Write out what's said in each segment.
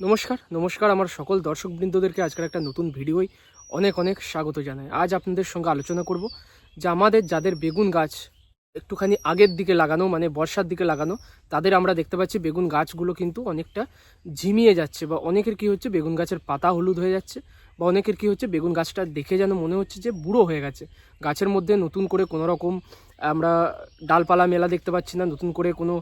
নমস্কার নমস্কার আমার সকল দর্শকবৃন্দদেরকে আজকের একটা নতুন ভিডিওই অনেক অনেক স্বাগত জানাই। আজ আপনাদের সঙ্গে আলোচনা করব যে আমাদের যাদের বেগুন গাছ একটুখানি আগের দিকে লাগানো মানে বর্ষার দিকে লাগানো, তাদের আমরা দেখতে পাচ্ছি বেগুন গাছগুলো কিন্তু অনেকটা ঝিমিয়ে যাচ্ছে বা অনেকের কি হচ্ছে, বেগুন গাছের পাতা হলুদ হয়ে যাচ্ছে। বা অনেকের কি হচ্ছে, বেগুন গাছটা দেখে যেন মনে হচ্ছে যে বুড়ো হয়ে গেছে। গাছের মধ্যে নতুন করে কোনো রকম আমরা ডালপালা মেলা দেখতে পাচ্ছি না, নতুন করে কোনো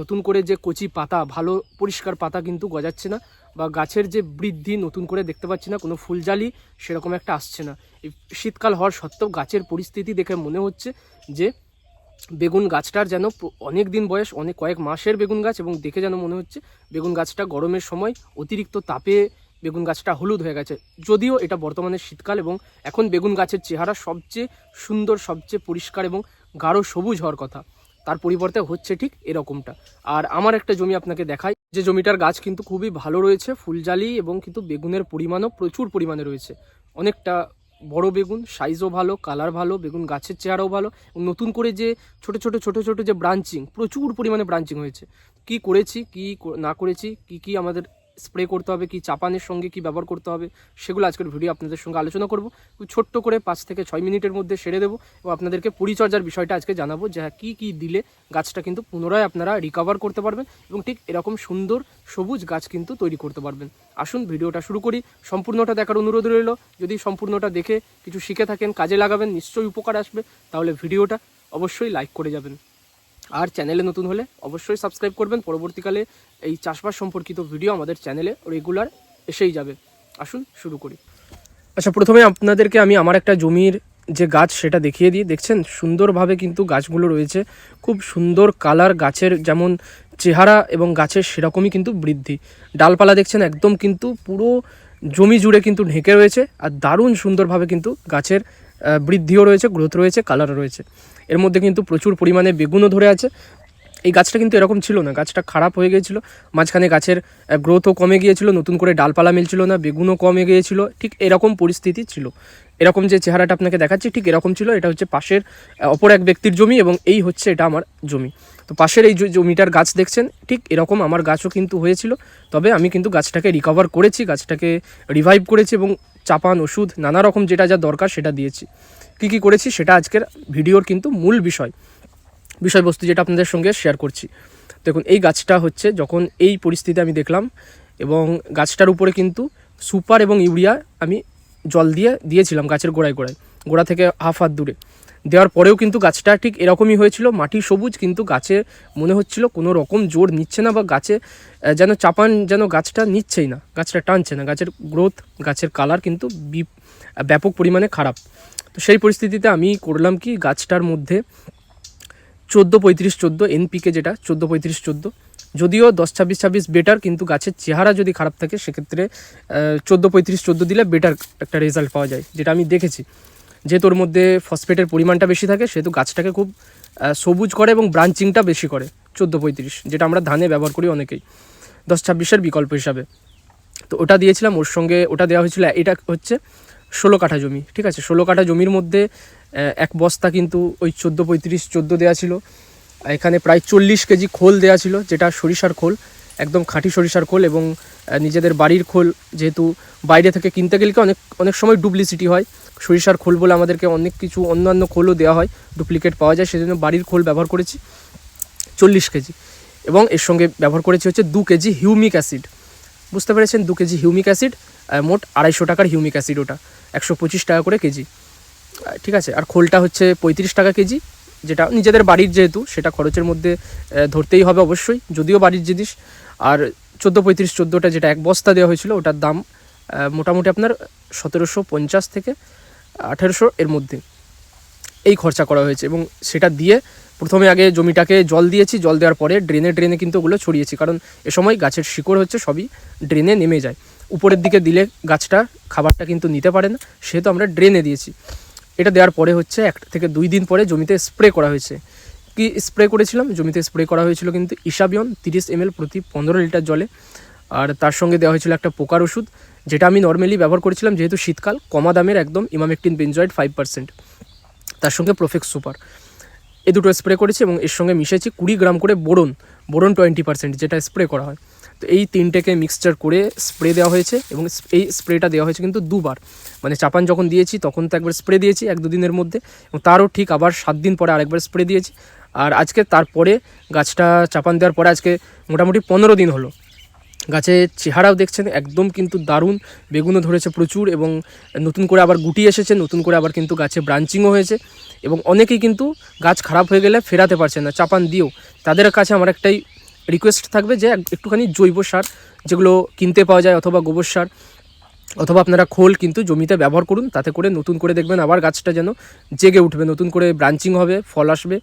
নতুন করে যে কচি পাতা, ভালো পরিষ্কার পাতা কিন্তু গজাচ্ছে না বা গাছের যে বৃদ্ধি নতুন করে দেখতে পাচ্ছি না, কোনো ফুলজালি সেরকম একটা আসছে না। এই শীতকাল হওয়ার সত্ত্বেও গাছের পরিস্থিতি দেখে মনে হচ্ছে যে বেগুন গাছটার যেন অনেক দিন বয়স, অনেক কয়েক মাসের বেগুন গাছ এবং দেখে যেন মনে হচ্ছে বেগুন গাছটা গরমের সময় অতিরিক্ত তাপে বেগুন গাছটা হলুদ হয়ে গেছে। যদিও এটা বর্তমানে শীতকাল এবং এখন বেগুন গাছের চেহারা সবচেয়ে সুন্দর, সবচেয়ে পরিষ্কার এবং গাঢ় সবুজ হওয়ার কথা। তার পরিবর্তে হচ্ছে ঠিক এরকমটা। আর আমার একটা জমি আপনাকে দেখাই। যে জমিটার গাছ কিন্তু খুবই ভালো রয়েছে, ফুলজালি এবং কিন্তু বেগুনের পরিমাণও প্রচুর পরিমাণে রয়েছে। অনেকটা বড় বেগুন সাইজও ভালো কালার ভালো, বেগুন গাছের চেহারাও ভালো নতুন করে যে ছোট ছোট ছোট ছোট যে ব্রাঞ্চিং প্রচুর পরিমাণে ব্রাঞ্চিং হয়েছে। কি করেছি, কি না করেছি, কি কি আমাদের স্প্রে করতে হবে, কি চাপানের সঙ্গে কি ব্যবহার করতে হবে, সেগুলো আজকের ভিডিও আপনাদের সঙ্গে আলোচনা করব। ছোট্ট করে পাঁচ থেকে ছয় মিনিটের মধ্যে সেরে দেবো এবং আপনাদেরকে পরিচর্যার বিষয়টা আজকে জানাব যে হ্যাঁ কী কী দিলে গাছটা কিন্তু পুনরায় আপনারা রিকভার করতে পারবেন এবং ঠিক এরকম সুন্দর সবুজ গাছ কিন্তু তৈরি করতে পারবেন। আসুন ভিডিওটা শুরু করি। সম্পূর্ণটা দেখার অনুরোধ রইল, যদি সম্পূর্ণটা দেখে কিছু শিখে থাকেন, কাজে লাগাবেন, নিশ্চয়ই উপকার আসবে, তাহলে ভিডিওটা অবশ্যই লাইক করে যাবেন। আর চ্যানেলে নতুন হলে অবশ্যই সাবস্ক্রাইব করবেন। পরবর্তীকালে এই চাষবাস সম্পর্কিত ভিডিও আমাদের চ্যানেলে রেগুলার এসেই যাবে। আসুন শুরু করি। আচ্ছা প্রথমে আপনাদেরকে আমি আমার একটা জমির যে গাছ সেটা দেখিয়ে দিই। দেখছেন? সুন্দরভাবে কিন্তু গাছগুলো রয়েছে। খুব সুন্দর কালার গাছের যেমন চেহারা এবং গাছের সেরকমই কিন্তু বৃদ্ধি। ডালপালা দেখছেন? একদম কিন্তু পুরো জমি জুড়ে কিন্তু ঢেকে রয়েছে। আর দারুণ সুন্দরভাবে কিন্তু গাছের বৃদ্ধিও রয়েছে গ্রোথ রয়েছে কালারও রয়েছে। এর মধ্যে কিন্তু প্রচুর পরিমাণে বেগুনও ধরে আছে। এই গাছটা কিন্তু এরকম ছিল না, গাছটা খারাপ হয়ে গিয়েছিল। মাঝখানে গাছের গ্রোথও কমে গিয়েছিল, নতুন করে ডালপালা মিলছিল না, বেগুনও কমে গিয়েছিল, ঠিক এরকম পরিস্থিতি ছিল। এরকম যে চেহারাটা আপনাকে দেখাচ্ছি, ঠিক এরকম ছিল। এটা হচ্ছে পাশের অপর এক ব্যক্তির জমি এবং এই হচ্ছে এটা আমার জমি। তো পাশের এই জমিটার গাছ দেখছেন, ঠিক এরকম আমার গাছও কিন্তু হয়েছিল। তবে আমি কিন্তু গাছটাকে রিকভার করেছি, গাছটাকে রিভাইভ করেছি এবং চাপান, ওষুধ, নানা রকম যেটা যা দরকার সেটা দিয়েছি। কী কী করেছি সেটা আজকের ভিডিওর কিন্তু মূল বিষয়। বিষয়বস্তু যেটা আপনাদের সঙ্গে শেয়ার করছি। দেখুন, এই গাছটা হচ্ছে যখন এই পরিস্থিতি আমি দেখলাম এবং গাছটার উপরে কিন্তু সুপার এবং ইউরিয়া আমি জল দিয়ে দিয়েছিলাম গাছের গোড়ায় গোড়ায়। গোড়া থেকে হাফ হাত দূরে। দেওয়ার পরেও কিন্তু গাছটা ঠিক এরকমই হয়েছিল। মাটি সবুজ, কিন্তু গাছে মনে হচ্ছিল কোনো রকম জোর নিচ্ছে না বা গাছে যেন চাপান যেন গাছটা নিচ্ছেই না, গাছটা টানছে না। গাছের গ্রোথ গাছের কালার কিন্তু ব্যাপক পরিমাণে খারাপ। তো সেই পরিস্থিতিতে আমি করলাম কি, গাছটার মধ্যে চোদ্দ পঁয়ত্রিশ চোদ্দ এনপিকে যেটা, চোদ্দ পঁয়ত্রিশ চোদ্দ। যদিও দশ ছাব্বিশ ছাব্বিশ বেটার কিন্তু গাছের চেহারা যদি খারাপ থাকে, সেক্ষেত্রে চোদ্দ পঁয়ত্রিশ চোদ্দ দিলে বেটার একটা রেজাল্ট পাওয়া যায়, যেটা আমি দেখেছি। যেহেতু ওর মধ্যে ফসফেটের পরিমাণটা বেশি থাকে, সেহেতু গাছটাকে খুব সবুজ করে এবং ব্রাঞ্চিংটা বেশি করে চোদ্দ পঁয়ত্রিশ যেটা আমরা ধানে ব্যবহার করি অনেকেই দশ ছাব্বিশের বিকল্প হিসাবে। তো ওটা দিয়েছিলাম, ওর সঙ্গে ওটা দেওয়া হয়েছিল, এটা হচ্ছে ষোলো কাঠা জমি, ঠিক আছে? ষোলো কাঠা জমির মধ্যে এক বস্তা কিন্তু ওই চোদ্দ পঁয়ত্রিশ চোদ্দ দেওয়া ছিল। এখানে প্রায় চল্লিশ কেজি খোল দেওয়া ছিল, যেটা সরিষার খোল। একদম খাঁটি সরিষার খোল এবং নিজেদের বাড়ির খোল যেহেতু বাইরে থেকে কিনতে গেলে অনেক অনেক সময় ডুপ্লিসিটি হয়। সরিষার খোল বলে আমাদেরকে অনেক কিছু অন্যান্য খোলও দেওয়া হয় ডুপ্লিকেট পাওয়া যায়, সেজন্য বাড়ির খোল ব্যবহার করেছি চল্লিশ কেজি। এবং এর সঙ্গে ব্যবহার করেছি হচ্ছে দু কেজি হিউমিক অ্যাসিড। বুঝতে পেরেছেন? দু কেজি হিউমিক অ্যাসিড মোট আড়াইশো টাকার হিউমিক অ্যাসিড ওটা, একশো পঁচিশ টাকা করে কেজি। ঠিক আছে, আর খোলটা হচ্ছে পঁয়ত্রিশ টাকা কেজি, যেটা নিজেদের বাড়ির যেহেতু, সেটা খরচের মধ্যে ধরতেই হবে অবশ্যই, যদিও বাড়ির জিনিস আর চোদ্দ পঁয়ত্রিশ, চোদ্দোটা যেটা এক বস্তা দেওয়া হয়েছিল, ওটার দাম মোটামুটি আপনার সতেরোশো পঞ্চাশ থেকে আঠেরোশো এর মধ্যে এই খরচা করা হয়েছে। এবং সেটা দিয়ে প্রথমে আগে জমিটাকে জল দিয়েছি, জল দেওয়ার পরে ড্রেনে ড্রেনে কিন্তু ওগুলো ছড়িয়েছি, কারণ এ সময় গাছের শিকড় হচ্ছে, সবই ড্রেনে নেমে যায়। উপরের দিকে দিলে গাছটা খাবারটা কিন্তু নিতে পারে না, সেহেতু আমরা ড্রেনে দিয়েছি। এটা দেওয়ার পরে হচ্ছে এক থেকে দুই দিন পরে জমিতে স্প্রে করা হয়েছে। কি স্প্রে করেছিলাম, জমিতে স্প্রে করা হয়েছিল কিন্তু ইসাবিয়ন তিরিশ এমএল প্রতি পনেরো লিটার জলে। আর তার সঙ্গে দেওয়া হয়েছিল একটা পোকার ওষুধ, যেটা আমি নর্মালি ব্যবহার করেছিলাম যেহেতু শীতকাল, কমা দামের একদম ইমামেকটিন বেঞ্জয়েড ফাইভ পার্সেন্ট তার সঙ্গে প্রোফেক্স সুপার এ দুটো স্প্রে করেছি এবং এর সঙ্গে মিশেছি কুড়ি গ্রাম করে বোরন বোরন টোয়েন্টি পার্সেন্ট যেটা স্প্রে করা হয়। তো এই তিনটেকে মিক্সচার করে স্প্রে দেওয়া হয়েছে এবং এই স্প্রেটা দেওয়া হয়েছে কিন্তু দুবার। মানে চাপান যখন দিয়েছি, তখন তো একবার স্প্রে দিয়েছি এক দুদিনের মধ্যে এবং তারও ঠিক আবার সাত দিন পরে আরেকবার স্প্রে দিয়েছি। আর আজকে তারপরে গাছটা চাপান দেওয়ার পরে আজকে মোটামুটি পনেরো দিন হলো। গাছের চেহারাও দেখছেন, একদম কিন্তু দারুণ, বেগুনও ধরেছে প্রচুর এবং নতুন করে আবার গুটি এসেছে, নতুন করে আবার কিন্তু গাছে ব্রাঞ্চিংও হয়েছে এবং অনেকেই কিন্তু গাছ খারাপ হয়ে গেলে ফেরাতে পারছে না, চাপান দিয়েও। তাদের কাছে আমার একটাই রিকোয়েস্ট থাকবে যে একটুখানি জৈব সার যেগুলো কিনতে পাওয়া যায় অথবা গোবর সার অথবা আপনারা খোল কিন্তু জমিতে ব্যবহার করুন, তাতে করে নতুন করে দেখবেন আবার গাছটা যেন জেগে উঠবে, নতুন করে ব্রাঞ্চিং হবে, ফল আসবে।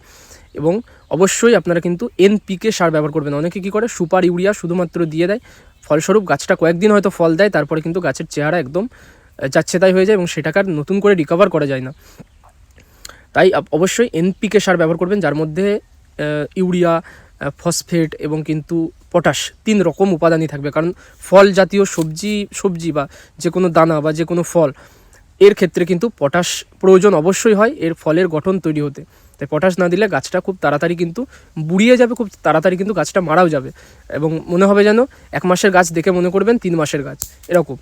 এবং অবশ্যই আপনারা কিন্তু এনপিকে সার ব্যবহার করবেন। অনেকে কী করে? সুপার ইউরিয়া শুধুমাত্র দিয়ে দেয়। ফলস্বরূপ গাছটা কয়েকদিন হয়তো ফল দেয়, তারপরে কিন্তু গাছের চেহারা একদম যাচ্ছে তাই হয়ে যায় এবং সেটাকে আর নতুন করে রিকভার করা যায় না। তাই অবশ্যই এনপিকে সার ব্যবহার করবেন, যার মধ্যে ইউরিয়া ফসফেট এবং কিন্তু পটাশ তিন রকম উপাদানই থাকবে। কারণ ফল জাতীয় সবজি সবজি বা যে কোনো দানা বা যে কোনো ফল, এর ক্ষেত্রে কিন্তু পটাশ প্রয়োজন অবশ্যই হয়, এর ফলের গঠন তৈরি হতে। তাই পটাশ না দিলে গাছটা খুব তাড়াতাড়ি কিন্তু বুড়িয়ে যাবে, খুব তাড়াতাড়ি কিন্তু গাছটা মারাও যাবে। এবং মনে হবে যেন এক মাসের গাছ দেখে মনে করবেন তিন মাসের গাছ, এরকম।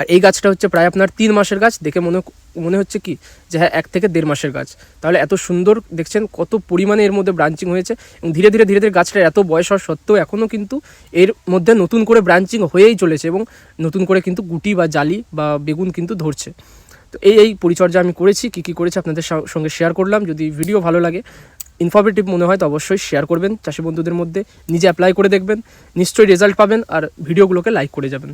আর এই গাছটা হচ্ছে প্রায় আপনার তিন মাসের গাছ, দেখে মনে মনে হচ্ছে কি যে হ্যাঁ এক থেকে দেড় মাসের গাছ। তাহলে এত সুন্দর দেখছেন কত পরিমাণে এর মধ্যে ব্রাঞ্চিং হয়েছে এবং ধীরে ধীরে ধীরে ধীরে গাছটা এত বয়স হওয়া সত্ত্বেও এখনও কিন্তু এর মধ্যে নতুন করে ব্রাঞ্চিং হয়েই চলেছে এবং নতুন করে কিন্তু গুটি বা জালি বা বেগুন কিন্তু ধরছে। তো এই এই পরিচর্যা আমি করেছি, কী কী করেছি আপনাদের সঙ্গে শেয়ার করলাম। যদি ভিডিও ভালো লাগে ইনফরমেটিভ মনে হয় তো অবশ্যই শেয়ার করবেন চাষি বন্ধুদের মধ্যে। নিজে অ্যাপ্লাই করে দেখবেন, নিশ্চয়ই রেজাল্ট পাবেন আর ভিডিওগুলোকে লাইক করে যাবেন।